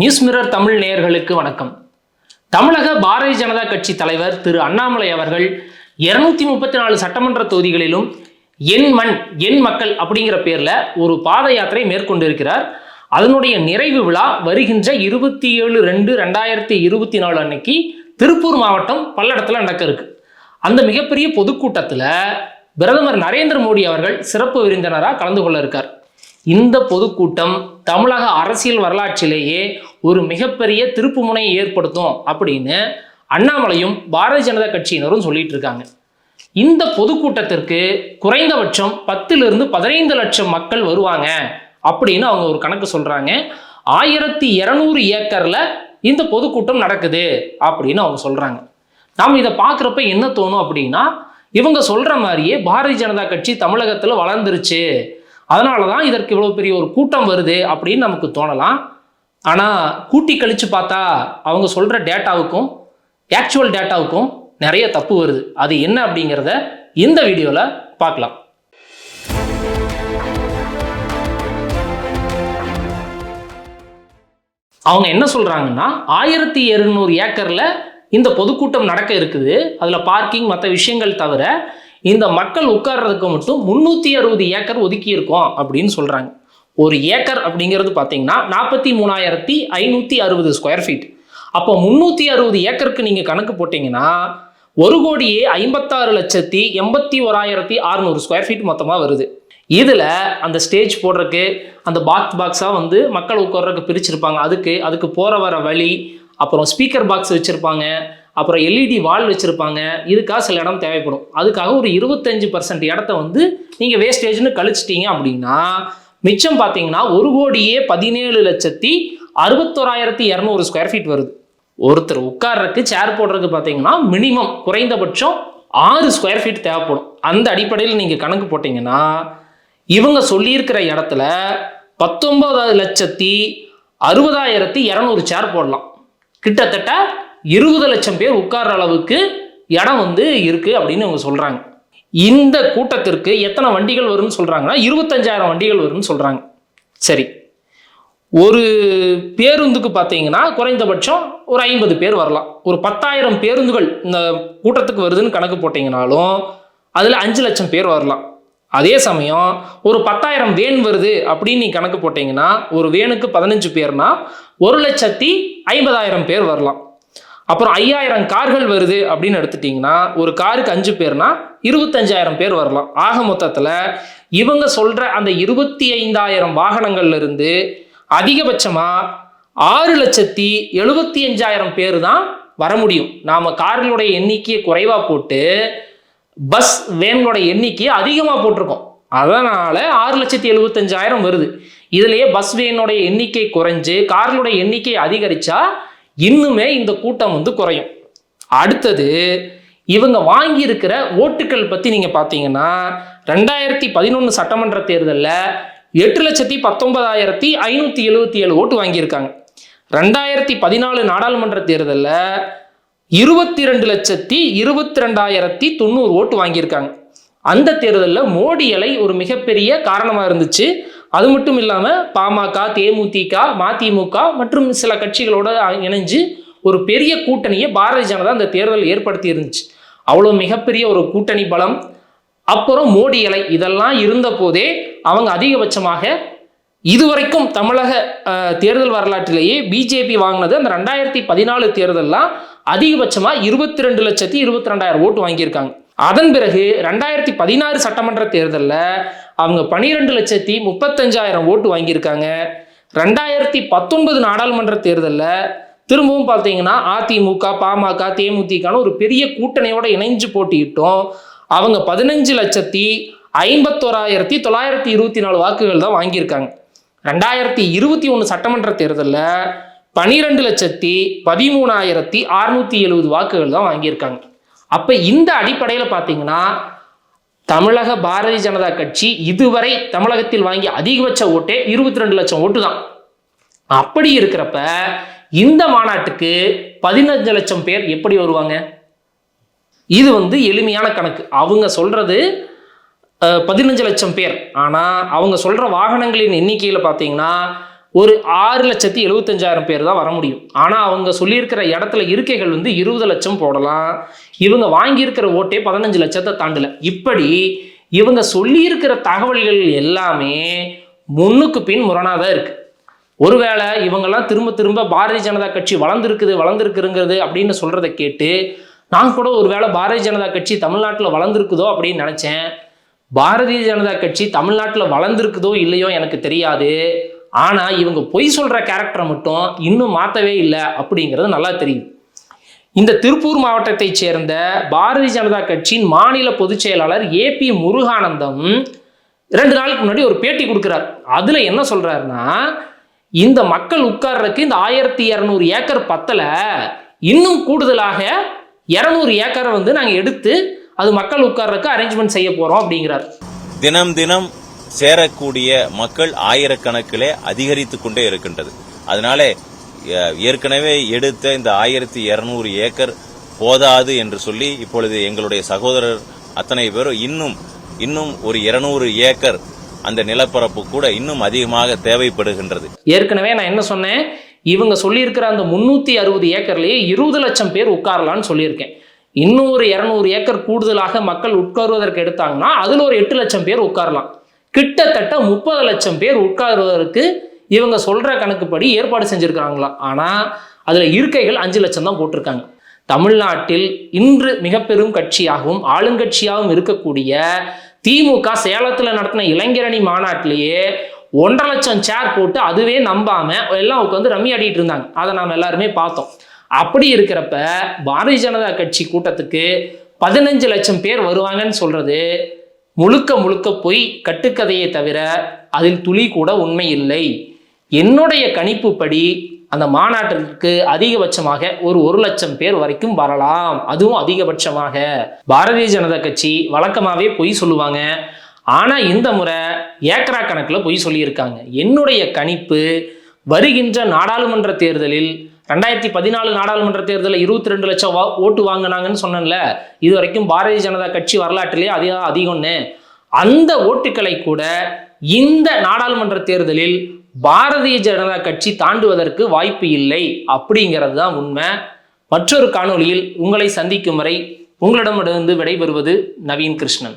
News mirror Tamil நேயர்களுக்கு வணக்கம். தமிழக பாரதிய ஜனதா கட்சி தலைவர் திரு அண்ணாமலை அவர்கள் இருநூத்தி முப்பத்தி நாலு சட்டமன்ற தொகுதிகளிலும் என் மண் என் மக்கள் அப்படிங்கிற பேர்ல ஒரு பாத யாத்திரை மேற்கொண்டிருக்கிறார். அதனுடைய நிறைவு விழா வருகின்ற இருபத்தி ஏழு ரெண்டு ரெண்டாயிரத்தி இருபத்தி நாலு அன்னைக்கு திருப்பூர் மாவட்டம் பல்லடத்தில் நடக்க இருக்கு. அந்த மிகப்பெரிய பொதுக்கூட்டத்தில் பிரதமர் நரேந்திர மோடி அவர்கள் சிறப்பு விருந்தினராக கலந்து கொள்ள இருக்கார். இந்த பொதுக்கூட்டம் தமிழக அரசியல் வரலாற்றிலேயே ஒரு மிகப்பெரிய திருப்புமுனையை ஏற்படுத்தும் அப்படின்னு அண்ணாமலையும் பாரதிய ஜனதா கட்சியினரும் சொல்லிட்டு இருக்காங்க. இந்த பொதுக்கூட்டத்திற்கு குறைந்தபட்சம் பத்திலிருந்து பதினைந்து லட்சம் மக்கள் வருவாங்க அப்படின்னு அவங்க ஒரு கணக்கு சொல்றாங்க. ஆயிரத்தி இரநூறு ஏக்கர்ல இந்த பொதுக்கூட்டம் நடக்குது அப்படின்னு அவங்க சொல்றாங்க. நாம் இதை பார்க்குறப்ப என்ன தோணும் அப்படின்னா இவங்க சொல்ற மாதிரியே பாரதிய ஜனதா கட்சி தமிழகத்தில் வளர்ந்துருச்சு. அதனால தான் இதற்கு இவ்வளோ பெரிய ஒரு கூட்டம் வருது அப்படின்னு நமக்கு தோணலாம். ஆனால் கூட்டி கழிச்சு பார்த்தா அவங்க சொல்கிற டேட்டாவுக்கும் ஆக்சுவல் டேட்டாவுக்கும் நிறைய தப்பு வருது. அது என்ன அப்படிங்கிறத இந்த வீடியோவில் பார்க்கலாம். அவங்க என்ன சொல்கிறாங்கன்னா ஆயிரத்தி இருநூறு ஏக்கரில் இந்த பொதுக்கூட்டம் நடக்க இருக்குது. அதில் பார்க்கிங் மற்ற விஷயங்கள் தவிர இந்த மக்கள் உட்கார்றதுக்கு மட்டும் முந்நூற்றி அறுபது ஏக்கர் ஒதுக்கி இருக்கோம் அப்படின்னு சொல்கிறாங்க ஒரு ஏக்கர் அப்படிங்கிறது பார்த்தீங்கன்னா நாற்பத்தி மூணாயிரத்தி ஐநூற்றி அறுபது ஸ்கொயர் ஃபீட் அப்போ முந்நூற்றி அறுபது ஏக்கருக்கு நீங்கள் கணக்கு போட்டிங்கன்னா ஒரு கோடியே ஐம்பத்தாறு லட்சத்தி எண்பத்தி ஓராயிரத்தி அறுநூறு ஸ்கொயர் ஃபீட் மொத்தமாக வருது. இதில் அந்த ஸ்டேஜ் போடுறதுக்கு அந்த பாக்ஸ் பாக்ஸாக வந்து மக்கள் உட்கார்றதுக்கு பிரிச்சிருப்பாங்க. அதுக்கு அதுக்கு போகிற வர வழி அப்புறம் ஸ்பீக்கர் பாக்ஸ் வச்சுருப்பாங்க. அப்புறம் எல்இடி வால் வச்சுருப்பாங்க. இதுக்காக சில இடம் தேவைப்படும். அதுக்காக ஒரு இருபத்தஞ்சு பர்சன்ட் இடத்த வந்து நீங்கள் வேஸ்டேஜ்னு கழிச்சிட்டீங்க அப்படின்னா மிச்சம் பார்த்தீங்கன்னா ஒரு கோடியே பதினேழு லட்சத்தி அறுபத்தோராயிரத்தி இரநூறு ஸ்கொயர் ஃபீட் வருது. ஒருத்தர் உட்கார்றதுக்கு சேர் போடுறதுக்கு பார்த்தீங்கன்னா மினிமம் குறைந்தபட்சம் ஆறு ஸ்கொயர் ஃபீட் தேவைப்படும். அந்த அடிப்படையில் நீங்கள் கணக்கு போட்டிங்கன்னா இவங்க சொல்லியிருக்கிற இடத்துல பத்தொன்பது லட்சத்தி அறுபதாயிரத்தி இரநூறு சேர் போடலாம். கிட்டத்தட்ட இருபது லட்சம் பேர் உட்கார்ற அளவுக்கு இடம் வந்து இருக்கு அப்படின்னு அவங்க சொல்றாங்க. இந்த கூட்டத்திற்கு எத்தனை வண்டிகள் வரும்னு சொல்றாங்கன்னா இருபத்தஞ்சாயிரம் வண்டிகள் வரும்னு சொல்றாங்க. சரி. ஒரு பேருந்துக்கு பார்த்தீங்கன்னா குறைந்தபட்சம் ஒரு ஐம்பது பேர் வரலாம். ஒரு பத்தாயிரம் பேருந்துகள் இந்த கூட்டத்துக்கு வருதுன்னு கணக்கு போட்டிங்கனாலும் அதில் அஞ்சு லட்சம் பேர் வரலாம். அதே சமயம் ஒரு பத்தாயிரம் வேன் வருது அப்படின்னு நீ கணக்கு போட்டிங்கன்னா ஒரு வேனுக்கு பதினஞ்சு பேர்னா ஒரு லட்சத்தி ஐம்பதாயிரம் பேர் வரலாம். அப்புறம் ஐயாயிரம் கார்கள் வருது அப்படின்னு எடுத்துட்டிங்கன்னா ஒரு காருக்கு அஞ்சு பேர்னா இருபத்தஞ்சாயிரம் பேர் வரலாம். ஆக மொத்தத்தில் இவங்க சொல்கிற அந்த இருபத்தி ஐந்தாயிரம் வாகனங்கள்லேருந்து அதிகபட்சமாக ஆறு லட்சத்தி எழுபத்தி அஞ்சாயிரம் பேர் தான் வர முடியும். நாம் கார்களுடைய எண்ணிக்கையை குறைவாக போட்டு பஸ் வேன்களோட எண்ணிக்கையை அதிகமாக போட்டிருக்கோம். அதனால் ஆறு லட்சத்தி எழுபத்தஞ்சாயிரம் வருது. இதுலேயே பஸ் வேனுடைய எண்ணிக்கை குறைஞ்சு கார்களுடைய எண்ணிக்கை அதிகரித்தா இன்னுமே இந்த கூட்டம் வந்து குறையும். அடுத்தது இவங்க வாங்கியிருக்கிற ஓட்டுக்கள் பற்றி நீங்கள் பார்த்தீங்கன்னா ரெண்டாயிரத்தி பதினொன்று சட்டமன்ற தேர்தலில் எட்டு லட்சத்தி பத்தொன்பதாயிரத்தி ஐநூற்றி எழுபத்தி ஏழு ஓட்டு வாங்கியிருக்காங்க. ரெண்டாயிரத்தி பதினாலு நாடாளுமன்ற தேர்தலில் இருபத்தி ரெண்டு லட்சத்தி இருபத்தி ரெண்டாயிரத்தி தொண்ணூறு ஓட்டு வாங்கியிருக்காங்க. அந்த தேர்தலில் மோடி அலை ஒரு மிகப்பெரிய காரணமாக இருந்துச்சு. அது மட்டும் இல்லாமல் பாமக தேமுதிக மதிமுக மற்றும் சில கட்சிகளோட இணைஞ்சு ஒரு பெரிய கூட்டணியை பாரதிய ஜனதா அந்த தேர்தல் ஏற்படுத்தி இருந்துச்சு. அவ்வளோ மிகப்பெரிய ஒரு கூட்டணி பலம். அப்புறம் மோடி இலை இதெல்லாம் இருந்த போதே அவங்க அதிகபட்சமாக இதுவரைக்கும் தமிழக தேர்தல் வரலாற்றிலேயே பிஜேபி வாங்கினது அந்த ரெண்டாயிரத்தி பதினாலு தேர்தல்லாம் அதிகபட்சமாக இருபத்தி ரெண்டு லட்சத்தி இருபத்தி ரெண்டாயிரம் ஓட்டு வாங்கியிருக்காங்க. அதன் பிறகு ரெண்டாயிரத்தி பதினாறு சட்டமன்ற தேர்தலில் அவங்க பனிரெண்டு லட்சத்தி முப்பத்தஞ்சாயிரம் ஓட்டு வாங்கியிருக்காங்க. ரெண்டாயிரத்தி பத்தொன்பது நாடாளுமன்ற தேர்தலில் திரும்பவும் பார்த்தீங்கன்னா அதிமுக பாமக தேமுதிகன்னு ஒரு பெரிய கூட்டணியோட இணைஞ்சு போட்டியிட்டோம். அவங்க பதினஞ்சு லட்சத்தி ஐம்பத்தோராயிரத்தி தொள்ளாயிரத்தி இருபத்தி நாலு வாக்குகள் தான் வாங்கியிருக்காங்க. ரெண்டாயிரத்தி இருபத்தி ஒன்று சட்டமன்ற தேர்தலில் பனிரெண்டு லட்சத்தி பதிமூணாயிரத்தி அறுநூத்தி எழுபது வாக்குகள் தான் வாங்கியிருக்காங்க. அப்போ இந்த அடிப்படையில் பார்த்தீங்கன்னா தமிழக பாரதிய ஜனதா கட்சி இதுவரை தமிழகத்தில் வாங்கிய அதிகபட்ச ஓட்டே இருபத்தி ரெண்டு லட்சம் ஓட்டு தான் அப்படி இருக்கிறப்ப இந்த மாநாட்டுக்கு பதினஞ்சு லட்சம் பேர் எப்படி வருவாங்க? இது வந்து எளிமையான கணக்கு. அவங்க சொல்றது பதினஞ்சு லட்சம் பேர். ஆனால் அவங்க சொல்கிற வாகனங்களின் எண்ணிக்கையில் பார்த்தீங்கன்னா ஒரு ஆறு லட்சத்தி எழுபத்தஞ்சாயிரம் பேர் தான் வர முடியும். ஆனால் அவங்க சொல்லியிருக்கிற இடத்துல இருக்கைகள் வந்து இருபது லட்சம் போடலாம். இவங்க வாங்கியிருக்கிற ஓட்டே பதினஞ்சு லட்சத்தை தாண்டல. இப்படி இவங்க சொல்லியிருக்கிற தகவல்கள் எல்லாமே முன்னுக்கு பின் முரணாக தான் இருக்குது ஒருவேளை இவங்கெல்லாம் திரும்ப திரும்ப பாரதிய ஜனதா கட்சி வளர்ந்துருக்குது வளர்ந்துருக்குங்கிறது அப்படின்னு சொல்கிறத கேட்டு நான் கூட ஒருவேளை பாரதிய ஜனதா கட்சி தமிழ்நாட்டில் வளர்ந்துருக்குதோ அப்படின்னு நினச்சேன். பாரதிய ஜனதா கட்சி தமிழ்நாட்டில் வளர்ந்துருக்குதோ இல்லையோ எனக்கு தெரியாது. ஆனால் இவங்க பொய் சொல்கிற கேரக்டரை மட்டும் இன்னும் மாற்றவே இல்லை அப்படிங்கிறது நல்லா தெரியுது. இந்த திருப்பூர் மாவட்டத்தைச் சேர்ந்த பாரதிய ஜனதா கட்சியின் மாநில பொதுச் செயலாளர் ஏபி முருகானந்தம் ரெண்டு நாளுக்கு முன்னாடி ஒரு பேட்டி கொடுக்குறார். அதில் என்ன சொல்றாருன்னா இந்த மக்கள் உட்கார்றதுக்கு இந்த ஆயிரத்தி இரநூறு ஏக்கர் பத்தல இன்னும் கூடுதலாக இரநூறு ஏக்கரை வந்து நாங்கள் எடுத்து அது மக்கள் உட்கார்றதுக்கு அரேஞ்ச்மெண்ட் செய்ய போகிறோம் அப்படிங்கிறார். தினம் தினம் சேரக்கூடிய மக்கள் ஆயிரக்கணக்கிலே அதிகரித்து கொண்டே இருக்கின்றது. அதனாலே ஏற்கனவே எடுத்த இந்த ஆயிரத்தி இருநூறு ஏக்கர் போதாது என்று சொல்லி இப்பொழுது எங்களுடைய சகோதரர் அத்தனை பேரும் இன்னும் இன்னும் ஒரு இருநூறு ஏக்கர் அந்த நிலப்பரப்பு கூட இன்னும் அதிகமாக தேவைப்படுகின்றது. ஏற்கனவே நான் என்ன சொன்னேன்? இவங்க சொல்லியிருக்கிற அந்த முந்நூற்றி அறுபது ஏக்கர்லேயே இருபது லட்சம் பேர் உட்காரலான்னு சொல்லியிருக்கேன். இன்னும் ஒரு இரநூறு ஏக்கர் கூடுதலாக மக்கள் உட்காருவதற்கு எடுத்தாங்கன்னா அதில் ஒரு எட்டு லட்சம் பேர் உட்காரலாம். கிட்டத்தட்ட முப்பது லட்சம் பேர் உட்காருவதற்கு இவங்க சொல்கிற கணக்குப்படி ஏற்பாடு செஞ்சுருக்காங்களாம் ஆனால் அதில் இருக்கைகள் அஞ்சு லட்சம் தான் போட்டிருக்காங்க. தமிழ்நாட்டில் இன்று மிக பெரும் கட்சியாகவும் ஆளுங்கட்சியாகவும் இருக்கக்கூடிய திமுக சேலத்தில் நடத்தின இளைஞரணி மாநாட்டிலேயே ஒன்றரை லட்சம் சேர் போட்டு அதுவே நம்பாம எல்லாம் உட்காந்து ரம்மி ஆடிட்டு இருந்தாங்க. அதை நாம் எல்லாருமே பார்த்தோம். அப்படி இருக்கிறப்ப பாரதிய ஜனதா கட்சி கூட்டத்துக்கு பதினஞ்சு லட்சம் பேர் வருவாங்கன்னு சொல்றது முழுக்க முழுக்க பொய் கட்டுக்கதையை தவிர அதில் துளி கூட உண்மை இல்லை. என்னுடைய கணிப்புப்படி அந்த மாநாட்டிற்கு அதிகபட்சமாக ஒரு ஒரு லட்சம் பேர் வரைக்கும் வரலாம். அதுவும் அதிகபட்சமாக. பாரதிய ஜனதா கட்சி வழக்கமாகவே பொய் சொல்லுவாங்க. ஆனால் இந்த முறை ஏக்கரா கணக்கில் பொய் சொல்லியிருக்காங்க. என்னுடைய கணிப்பு வருகின்ற நாடாளுமன்ற தேர்தலில் ரெண்டாயிரத்தி பதினாலு நாடாளுமன்ற தேர்தலில் இருபத்தி ரெண்டு லட்சம் ஓட்டு வாங்கினாங்கன்னு சொன்னேன்ல இது வரைக்கும் பாரதிய ஜனதா கட்சி வரலாற்றிலேயே அதிக அதிகம்னு அந்த ஓட்டுக்களை கூட இந்த நாடாளுமன்ற தேர்தலில் பாரதிய ஜனதா கட்சி தாண்டுவதற்கு வாய்ப்பு இல்லை அப்படிங்கிறது தான் உண்மை. மற்றொரு காணொளியில் உங்களை சந்திக்கும் வரை உங்களிடமிருந்து விடைபெறுவது நவீன் கிருஷ்ணன்.